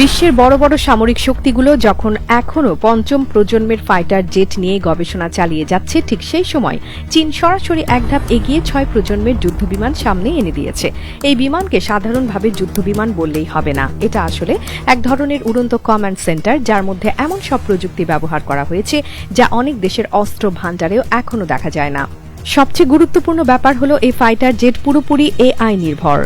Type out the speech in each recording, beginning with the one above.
বিশ্বের বড় বড় সামরিক শক্তিগুলো যখন এখনও পঞ্চম প্রজন্মের ফাইটার জেট নিয়ে গবেষণা চালিয়ে যাচ্ছে, ঠিক সেই সময় চীন সরাসরি এক ধাপ এগিয়ে ছয় প্রজন্মের যুদ্ধবিমান সামনে এনে দিয়েছে। এই বিমানকে সাধারণভাবে যুদ্ধবিমান বললেই হবে না। এটা আসলে এক ধরনের উড়ন্ত কমান্ড সেন্টার যার মধ্যে এমন সব প্রযুক্তি ব্যবহার করা হয়েছে, যা অনেক দেশের অস্ত্র ভাণ্ডারেও এখনও দেখা যায় না। সবচেয়ে গুরুত্বপূর্ণ ব্যাপার হলো এই ফাইটার জেট পুরোপুরি এআই নির্ভর।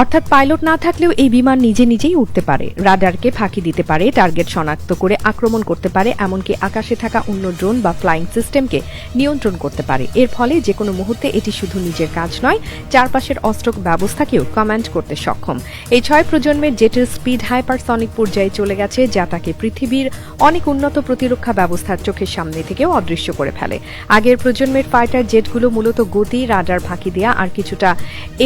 অর্থাৎ পাইলট না থাকলেও এই বিমান নিজে নিজেই উঠতে পারে। রাডারকে ফাঁকি দিতে পারে, টার্গেট শনাক্ত করে আক্রমণ করতে পারে, এমনকি আকাশে থাকা অন্য ড্রোন বা ফ্লাইং সিস্টেমকে নিয়ন্ত্রণ করতে পারে। এর ফলে যে কোনো মুহূর্তে এটি শুধু নিজের কাজ নয়, চারপাশের অস্ত্র ব্যবস্থাকেও কমান্ড করতে সক্ষম। এই ছয় প্রজন্মের জেটের স্পিড হাইপারসনিক পর্যায়ে চলে গেছে, যা তাকে পৃথিবীর অনেক উন্নত প্রতিরক্ষা ব্যবস্থার চোখের সামনে থেকেও অদৃশ্য করে ফেলে। আগের প্রজন্মের ফাইটার জেটগুলো মূলত গতি, রাডার ফাঁকি দেয়া আর কিছুটা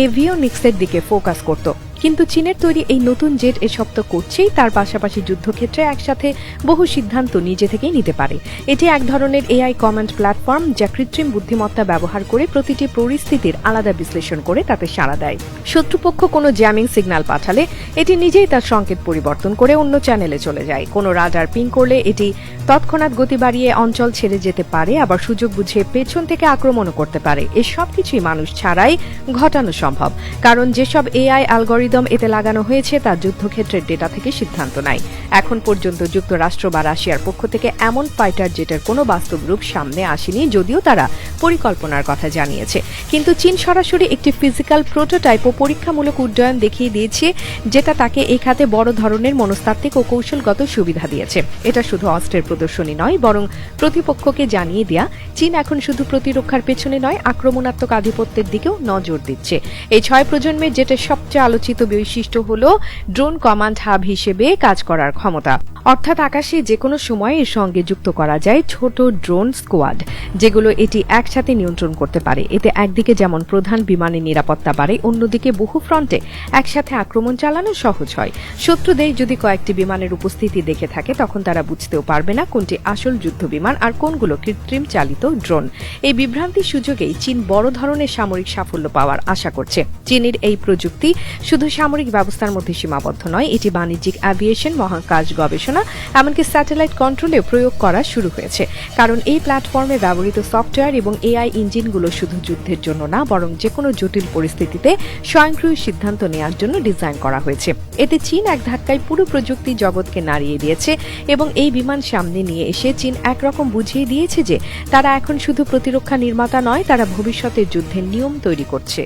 এভিওনিক্সের দিকে ফোকাস করত। কিন্তু চীনের তৈরি এই নতুন জেট এসব তো করছেই, তার পাশাপাশি যুদ্ধক্ষেত্রে একসাথে বহু সিদ্ধান্ত নিজে থেকেই নিতে পারে। এটি এক ধরনের এআই কমান্ড প্ল্যাটফর্ম যা কৃত্রিম বুদ্ধিমত্তা ব্যবহার করে প্রতিটি পরিস্থিতির আলাদা বিশ্লেষণ করে তাতে সাড়া দেয়। শত্রুপক্ষ কোনো জ্যামিং সিগন্যাল পাঠালে, এটি নিজেই তার সংকেত পরিবর্তন করে অন্য চ্যানেলে চলে যায়। কোনো রাডার পিং করলে এটি তৎক্ষণাৎ গতি বাড়িয়ে অঞ্চল ছেড়ে যেতে পারে, আবার সুযোগ বুঝে পেছন থেকে আক্রমণও করতে পারে। এসব কিছুই মানুষ ছাড়াই ঘটানো সম্ভব। কারণ যেসব এআই অ্যালগোরিদম এতে লাগানো হয়েছে, তা যুদ্ধক্ষেত্রের ডেটা থেকে সিদ্ধান্ত নেয়। এখন পর্যন্ত যুক্তরাষ্ট্র বা রাশিয়ার পক্ষ থেকে এমন ফাইটার জেটের কোনো বাস্তব রূপ সামনে আসেনি যদিও তারা পরিকল্পনার কথা জানিয়েছে। কিন্তু চীন সরাসরি একটি ফিজিক্যাল প্রোটোটাইপ ও পরীক্ষামূলক উড্ডয়ন দেখিয়ে দিয়েছে, যেটা তাকে এই খাতে বড় ধরনের মনস্তাত্ত্বিক ও কৌশলগত সুবিধা দিয়েছে। এটা শুধু অস্ত্রের প্রদর্শনী নয়, বরং প্রতিপক্ষকে জানিয়ে দেয়া, চীন এখন শুধু প্রতিরক্ষার পেছনে নয়, আক্রমণাত্মক আধিপত্যের দিকেও নজর দিচ্ছে। এই ছয় প্রজন্মের যেটার সবচেয়ে আলোচিত বৈশিষ্ট্য হল ড্রোন কমান্ড হাব হিসেবে কাজ করার ক্ষমতা। অর্থাৎ আকাশে যে কোনো সময় এর সঙ্গে যুক্ত করা যায় ছোট ড্রোন স্কোয়াড, যেগুলো এটি একসাথে নিয়ন্ত্রণ করতে পারে। এতে একদিকে যেমন প্রধান বিমানের নিরাপত্তা বাড়ে, অন্যদিকে বহু ফ্রন্টে একসাথে আক্রমণ চালানো সহজ হয়। শত্রুদের যদি কয়েকটি বিমানের উপস্থিতি দেখে থাকে, তখন তারা বুঝতেও পারবে না কোনটি আসল যুদ্ধ বিমান আর কোনগুলো কৃত্রিম চালিত ড্রোন। এই বিভ্রান্তির সুযোগেই চীন বড় ধরনের সামরিক সাফল্য পাওয়ার আশা করছে। চীনের এই প্রযুক্তি শুধু সামরিক ব্যবস্থার মধ্যে সীমাবদ্ধ নয়। এটি বাণিজ্যিক অ্যাভিয়েশন মহাকাশ গবেষণা, এমনকি স্যাটেলাইট কন্ট্রোলে প্রয়োগ করা শুরু হয়েছে। কারণ এই প্ল্যাটফর্মে ব্যবহৃত সফটওয়্যার এবং এআই ইঞ্জিনগুলো শুধু যুদ্ধের জন্য না, বরং যে কোনো জটিল পরিস্থিতিতে স্বয়ংক্রিয় সিদ্ধান্ত নেওয়ার জন্য ডিজাইন করা হয়েছে। এতে চীন এক ধাক্কায় পুরো প্রযুক্তি জগৎকে নাড়িয়ে দিয়েছে এবং এই বিমান সামনে নিয়ে এসে চীন একরকম বুঝিয়ে দিয়েছে যে, তারা এখন শুধু প্রতিরক্ষা নির্মাতা নয়, তারা ভবিষ্যতের যুদ্ধের নিয়ম তৈরি করছে।